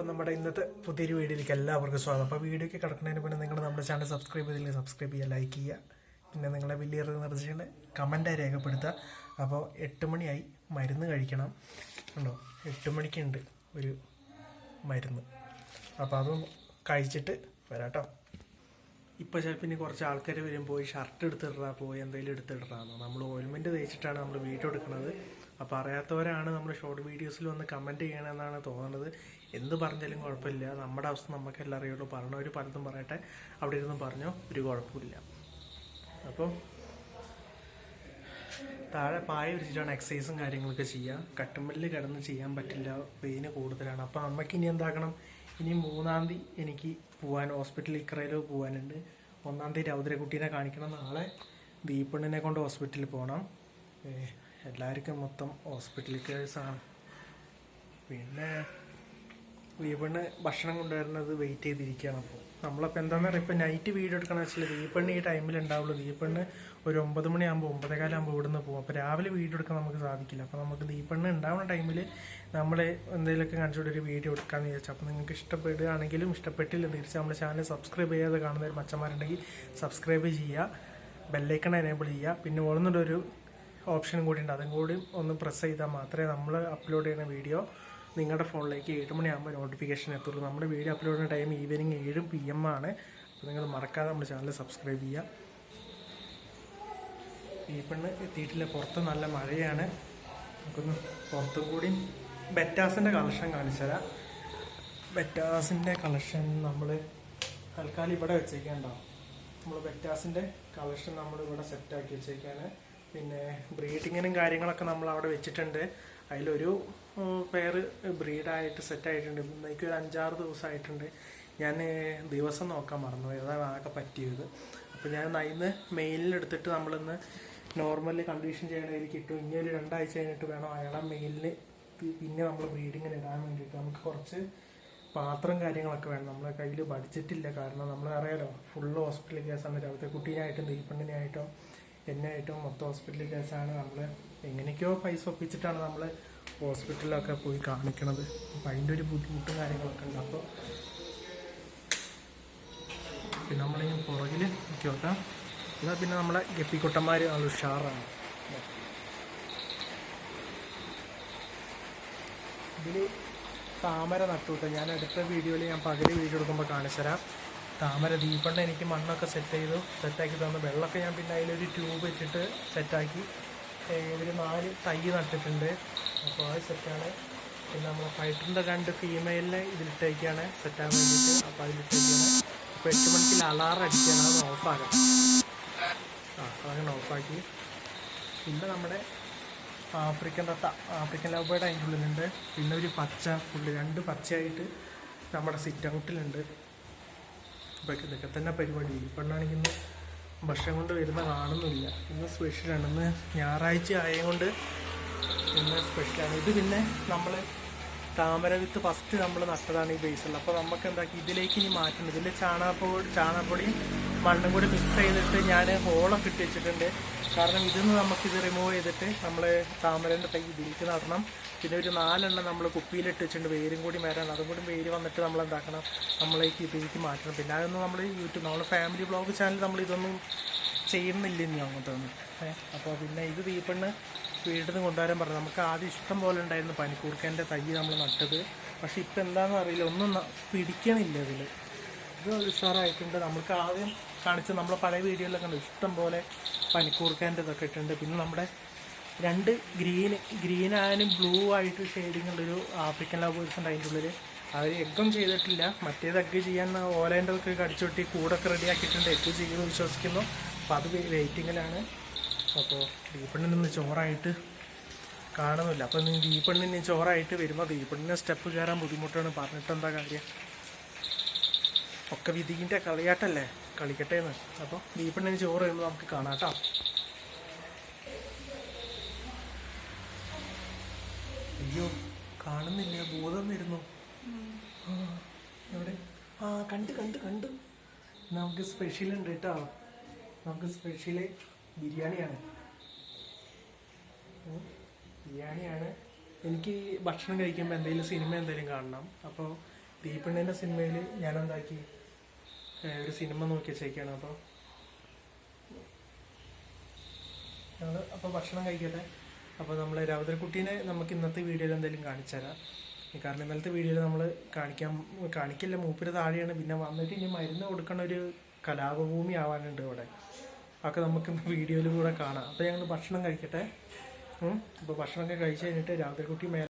അപ്പം നമ്മുടെ ഇന്നത്തെ പുതിയൊരു വീഡിയോയിലേക്ക് എല്ലാവർക്കും സ്വാഗതം. അപ്പോൾ വീഡിയോയ്ക്ക് കിടക്കുന്നതിന് മുന്നേ നിങ്ങൾ നമ്മുടെ ചാനൽ സബ്സ്ക്രൈബ് ചെയ്തില്ലെങ്കിൽ സബ്സ്ക്രൈബ് ചെയ്യുക ലൈക്ക് ചെയ്യുക. പിന്നെ നിങ്ങളെ വലിയ നിർദ്ദേശങ്ങൾ കമന്റായി രേഖപ്പെടുത്തുക. അപ്പോൾ എട്ട് മണിയായി മരുന്ന് കഴിക്കണം. ഉണ്ടോ എട്ട് മണിക്കുണ്ട് ഒരു മരുന്ന്. അപ്പോൾ അതും കഴിച്ചിട്ട് വരാട്ടോ ഇപ്പോൾ ഇനി കുറച്ച് ആൾക്കാർ വരും പോയി ഷർട്ട് എടുത്തിടാ പോയി എന്തെങ്കിലും എടുത്തിടാന്ന് നമ്മൾ ഓയിൽമെന്റ് തേച്ചിട്ടാണ് നമ്മൾ വീഡിയോ എടുക്കുന്നത്. അപ്പോൾ അറിയാത്തവരാണ് നമ്മൾ ഷോർട്ട് വീഡിയോസിൽ വന്ന് കമന്റ് ചെയ്യണമെന്നാണ് തോന്നുന്നത് എന്ത് പറഞ്ഞാലും കുഴപ്പമില്ല. നമ്മുടെ അവസ്ഥ നമുക്കെല്ലാം അറിയുള്ളൂ. പറഞ്ഞവർ പലതും പറയട്ടെ. അവിടെ ഇരുന്ന് പറഞ്ഞോ ഒരു കുഴപ്പമില്ല അപ്പോൾ താഴെ പായ വിരിച്ചിട്ടാണ് എക്സസൈസും കാര്യങ്ങളൊക്കെ ചെയ്യുക കട്ടുമ്പല്ലിൽ കിടന്ന് ചെയ്യാൻ പറ്റില്ല. പെയിന് കൂടുതലാണ്. അപ്പോൾ നമുക്ക് ഇനി എന്താക്കണം ഇനി മൂന്നാം തീയതി എനിക്ക് പോകാൻ ഹോസ്പിറ്റലിൽ ഇക്കറയിൽ പോകാനുണ്ട് ഒന്നാം തീയതി രൗദ്രകുട്ടീനെ കാണിക്കണം. നാളെ ദീപണ്ണിനെ കൊണ്ട് ഹോസ്പിറ്റലിൽ പോകണം എല്ലാവർക്കും മൊത്തം ഹോസ്പിറ്റൽ കേസാണ് പിന്നെ ദീപണ്ണ് ഭക്ഷണം കൊണ്ടുവരുന്നത് വെയിറ്റ് ചെയ്തിരിക്കുകയാണ് അപ്പോൾ. നമ്മളപ്പോൾ എന്താണെന്ന് പറയുക ഇപ്പം നൈറ്റ് വീഡിയോ എടുക്കണമെന്ന് വെച്ചാൽ ദീപണ്ണ് ഈ ടൈമിൽ ഉണ്ടാവുള്ളൂ. ദീപണ്ണ് ഒരു ഒമ്പത് മണിയാകുമ്പോൾ ഒമ്പതേകാലാകുമ്പോൾ ഇവിടുന്ന് പോകും. അപ്പോൾ രാവിലെ വീഡിയോ എടുക്കാൻ നമുക്ക് സാധിക്കില്ല. അപ്പോൾ നമുക്ക് ദീപണ്ണ് ഉണ്ടാവുന്ന ടൈമിൽ നമ്മൾ എന്തെങ്കിലുമൊക്കെ കാണിച്ചുകൊണ്ട് ഒരു വീഡിയോ എടുക്കാമെന്ന് വിചാരിച്ചു. അപ്പോൾ നിങ്ങൾക്ക് ഇഷ്ടപ്പെടുകയാണെങ്കിലും ഇഷ്ടപ്പെട്ടില്ല തീർച്ചയായും നമ്മുടെ ചാനൽ സബ്സ്ക്രൈബ് ചെയ്യാതെ കാണുന്ന ഒരു മച്ചന്മാരുണ്ടെങ്കിൽ സബ്സ്ക്രൈബ് ചെയ്യുക. ബെല്ലൈക്കൺ എനേബിൾ ചെയ്യുക. പിന്നെ ഓളുന്നുള്ളൊരു ഓപ്ഷനും കൂടി ഉണ്ട്. അതും കൂടി ഒന്ന് പ്രസ് ചെയ്താൽ മാത്രമേ നമ്മൾ അപ്ലോഡ് ചെയ്യുന്ന വീഡിയോ നിങ്ങളുടെ ഫോണിലേക്ക് ഏഴ് മണിയാകുമ്പോൾ നോട്ടിഫിക്കേഷൻ എത്തുള്ളൂ. നമ്മുടെ വീഡിയോ അപ്ലോഡ് ചെയ്യുന്ന ടൈം ഈവനിങ് ഏഴും പി എം ആണ്. അപ്പോൾ നിങ്ങൾ മറക്കാതെ നമ്മുടെ ചാനൽ സബ്സ്ക്രൈബ് ചെയ്യുക. ഈ പെണ്ണ് എത്തിയിട്ടില്ല. പുറത്ത് നല്ല മഴയാണ്. നമുക്കൊന്ന് പുറത്തും കൂടി ബെറ്റാസിന്റെ കളക്ഷൻ കാണിച്ചു ബെറ്റാസിന്റെ കളക്ഷൻ നമ്മൾ തൽക്കാലം ഇവിടെ വെച്ചേക്കാണ്ടാവും നമ്മൾ ബെറ്റാസിന്റെ കളക്ഷൻ നമ്മൾ ഇവിടെ സെറ്റാക്കി വെച്ചേക്കാണ്. പിന്നെ ബ്രീഡിങ്ങിനും കാര്യങ്ങളൊക്കെ നമ്മൾ അവിടെ വെച്ചിട്ടുണ്ട്. അതിലൊരു പേര് ബ്രീഡായിട്ട് സെറ്റായിട്ടുണ്ട് എനിക്ക് ഒരു അഞ്ചാറ് ദിവസമായിട്ടുണ്ട്. ഞാൻ ദിവസം നോക്കാൻ മറന്നു അതാണ് ആകെ പറ്റിയത്. അപ്പോൾ ഞാൻ ഇന്ന് മെയിലിനെടുത്തിട്ട് നമ്മളിന്ന് നോർമലി കണ്ടീഷൻ ചെയ്യണതിൽ കിട്ടും. ഇനി ഒരു രണ്ടാഴ്ച കഴിഞ്ഞിട്ട് വേണം അയാളെ മെയിലിന് പിന്നെ നമ്മൾ ബ്രീഡിങ്ങിന് ഇടാൻ വേണ്ടിയിട്ട്. നമുക്ക് കുറച്ച് പാത്രം കാര്യങ്ങളൊക്കെ വേണം. നമ്മളെ കയ്യിൽ ബഡ്ജറ്റില്ല കാരണം നമ്മൾ അറിയാലോ ഫുള്ള് ഹോസ്പിറ്റൽ കേസാണ് രാവിലത്തെ കുട്ടീനായിട്ടും ദീപണ്ണിനായിട്ടും എന്നായിട്ടും മൊത്തം ഹോസ്പിറ്റൽ കേസാണ് നമ്മൾ എങ്ങനെയൊക്കെയോ പൈസ ഒപ്പിച്ചിട്ടാണ് നമ്മൾ ഹോസ്പിറ്റലിലൊക്കെ പോയി കാണിക്കണത്. അപ്പം അതിന്റെ ഒരു ബുദ്ധിമുട്ടും കാര്യങ്ങളൊക്കെ ഉണ്ട്. അപ്പോൾ പിന്നെ നമ്മളിങ്ങനെ പുറകിൽ നോക്കി നോക്കാം. എന്നാൽ പിന്നെ നമ്മളെ ഗപ്പിക്കുട്ടന്മാർ നല്ല ഉഷാറാണ്. ഇതിൽ താമര നട്ടുകൂട്ടം ഞാൻ അടുത്ത വീഡിയോയിൽ ഞാൻ പകൽ വീഡിയോ എടുക്കുമ്പോൾ കാണിച്ചു തരാം താമര ദീപണ്ണ എനിക്ക് മണ്ണൊക്കെ സെറ്റ് ചെയ്തു. സെറ്റാക്കി തന്നു വെള്ളമൊക്കെ ഞാൻ പിന്നെ അതിലൊരു ട്യൂബ് വെച്ചിട്ട് സെറ്റാക്കി ഒരു നാല് തൈ നട്ടിട്ടുണ്ട്. അപ്പോൾ അത് സെറ്റാണ് പിന്നെ നമ്മൾ ഫൈറ്ററിന്റെ രണ്ട് ഫീമെയിലിനെ ഇതിലിട്ടേക്കാണ്. സെറ്റാകാൻ വേണ്ടിയിട്ട് അപ്പോൾ അതിലിട്ടേക്കാണ്. അപ്പോൾ എട്ട് മണിക്ക് അലാറം അടിക്കുകയാണ് അത് ഓഫാക്കാം ആ അതങ്ങനെ ഓഫാക്കി പിന്നെ നമ്മുടെ ആഫ്രിക്കൻ തത്ത ആഫ്രിക്കൻ ലവ് ബേർഡ് അതിന്റെ ഉള്ളിലുണ്ട്. പിന്നെ ഒരു പച്ച പുള്ളി രണ്ട് പച്ചയായിട്ട് നമ്മുടെ സിറ്റ് ഔട്ടിലുണ്ട് അപ്പോൾ ഇതൊക്കെ തന്നെ പരിപാടി. പെണ്ണാണെങ്കിൽ ഇന്ന് ഭക്ഷണം കൊണ്ട് വരുന്ന കാണുന്നില്ല. ഇന്ന് സ്പെഷ്യലാണ് ഇന്ന് ഞായറാഴ്ച ആയതുകൊണ്ട് ഇന്ന് സ്പെഷ്യലാണ് ഇത് പിന്നെ നമ്മൾ താമര വിത്ത് ഫസ്റ്റ് നമ്മൾ നട്ടതാണ് ഈ ബേസിൽ അപ്പോൾ നമുക്ക് എന്താക്കി ഇതിലേക്ക് ഇനി മാറ്റുന്നത് ഇതിൽ ചാണകപ്പൊടി ചാണകപ്പൊടിയും മണ്ണും കൂടി മിക്സ് ചെയ്തിട്ട് ഞാൻ ഹോളൊക്കെ ഇട്ട് വെച്ചിട്ടുണ്ട്. കാരണം ഇതിന്ന് നമുക്കിത് റിമൂവ് ചെയ്തിട്ട് നമ്മൾ താമരന്റെ തൈ ഇതിലേക്ക് നടണം. പിന്നെ ഒരു നാലെണ്ണം നമ്മൾ കുപ്പിയിലിട്ട് വെച്ചിട്ട് വേരും കൂടി വരാൻ അതും കൂടി വേര് വന്നിട്ട് നമ്മൾ എന്താക്കണം? നമ്മളേക്ക് ഇതിലേക്ക് മാറ്റണം. പിന്നെ അതൊന്നും നമ്മൾ യൂട്യൂബ് നമ്മൾ ഫാമിലി ബ്ലോഗ് ചാനൽ നമ്മൾ ഇതൊന്നും ചെയ്യുന്നില്ല ഇനി അങ്ങോട്ട് ഏഹ് അപ്പോൾ പിന്നെ ഇത് ദീപണ്ണ് വീട്ടിൽ നിന്ന് കൊണ്ടുവരാൻ പറഞ്ഞു. നമുക്ക് ആദ്യം ഇഷ്ടം പോലെ ഉണ്ടായിരുന്നു പനിക്കൂർക്കന്റെ തൈ നമ്മൾ നട്ടത്. പക്ഷേ ഇപ്പം എന്താണെന്ന് അറിയില്ല. ഒന്നും പിടിക്കണില്ല ഇതിൽ ഇത് ഉഷാറായിട്ടുണ്ട്. നമുക്ക് ആദ്യം കാണിച്ച നമ്മൾ പഴയ വീഡിയോയിലൊക്കെ ഉണ്ട്. ഇഷ്ടം പോലെ പനിക്കൂർക്കേന്റെ ഇതൊക്കെ ഇട്ടുണ്ട് പിന്നെ നമ്മുടെ രണ്ട് ഗ്രീൻ ഗ്രീൻ ആയാലും ബ്ലൂ ആയിട്ട് ഷെയ്ഡിങ് ഉള്ളൊരു ആഫ്രിക്കൻ ലവേഴ്സ് ഉണ്ട്. അതിന്റെ ഉള്ളിൽ അവർ എഗ്ഗും ചെയ്തിട്ടില്ല. മറ്റേത് എഗ്ഗ് ചെയ്യാൻ ഓലേന്റെ ഒക്കെ കടിച്ചുകൊട്ടി കൂടൊക്കെ റെഡിയാക്കിയിട്ടുണ്ട് എഗ്ഗ് ചെയ്യുമെന്ന് വിശ്വസിക്കുന്നു. അപ്പോൾ അത് വെയിറ്റിങ്ങിലാണ് അപ്പോൾ ദീപണ്ണിൽ നിന്ന് ചോറായിട്ട് കാണുന്നില്ല. അപ്പോൾ നീ ദീപണ്ണിന് ചോറായിട്ട് വരുമ്പോൾ ദീപണ്ണിനെ സ്റ്റെപ്പ് കയറാൻ ബുദ്ധിമുട്ടാണ്. പറഞ്ഞിട്ടെന്താ കാര്യം? ഒക്കെ വിധിന്റെ കളിയാട്ടല്ലേ? കളിക്കട്ടെ എന്ന് അപ്പോൾ ദീപണ്ണിന് ചോറ് വരുമ്പോൾ നമുക്ക് കാണാം കേട്ടോ. അയ്യോ കാണുന്നില്ല. ബോധം വരുന്നു. എവിടെ? ആ കണ്ട് കണ്ട് കണ്ട്. നമുക്ക് സ്പെഷ്യൽ ഉണ്ട് കേട്ടോ. നമുക്ക് സ്പെഷ്യൽ ബിരിയാണിയാണ്. ബിരിയാണിയാണ്. എനിക്ക് ഭക്ഷണം കഴിക്കുമ്പോൾ എന്തെങ്കിലും സിനിമ എന്തെങ്കിലും കാണണം. അപ്പോൾ ദീപണ്ണിന്റെ സിനിമയിൽ ഏ, ഒരു സിനിമ നോക്കി വെച്ചേക്കാണ് അപ്പോൾ ഞങ്ങൾ അപ്പോൾ ഭക്ഷണം കഴിക്കട്ടെ. അപ്പോൾ നമ്മൾ രാവുതരക്കുട്ടീനെ നമുക്ക് ഇന്നത്തെ വീഡിയോയിൽ എന്തെങ്കിലും കാണിച്ചു തരാം. കാരണം ഇന്നലത്തെ വീഡിയോയിൽ നമ്മൾ കാണിക്കാൻ കാണിക്കില്ല മൂപ്പര് താഴെയാണ്. പിന്നെ വന്നിട്ട് ഇനി മരുന്ന് കൊടുക്കണ ഒരു കലാപഭൂമി ആവാനുണ്ട് ഇവിടെ. അതൊക്കെ നമുക്ക് വീഡിയോയിൽ കൂടെ കാണാം. അപ്പോൾ ഞങ്ങൾ ഭക്ഷണം കഴിക്കട്ടെ. അപ്പോൾ ഭക്ഷണമൊക്കെ കഴിച്ച് കഴിഞ്ഞിട്ട് രാവുതരക്കുട്ടി മേ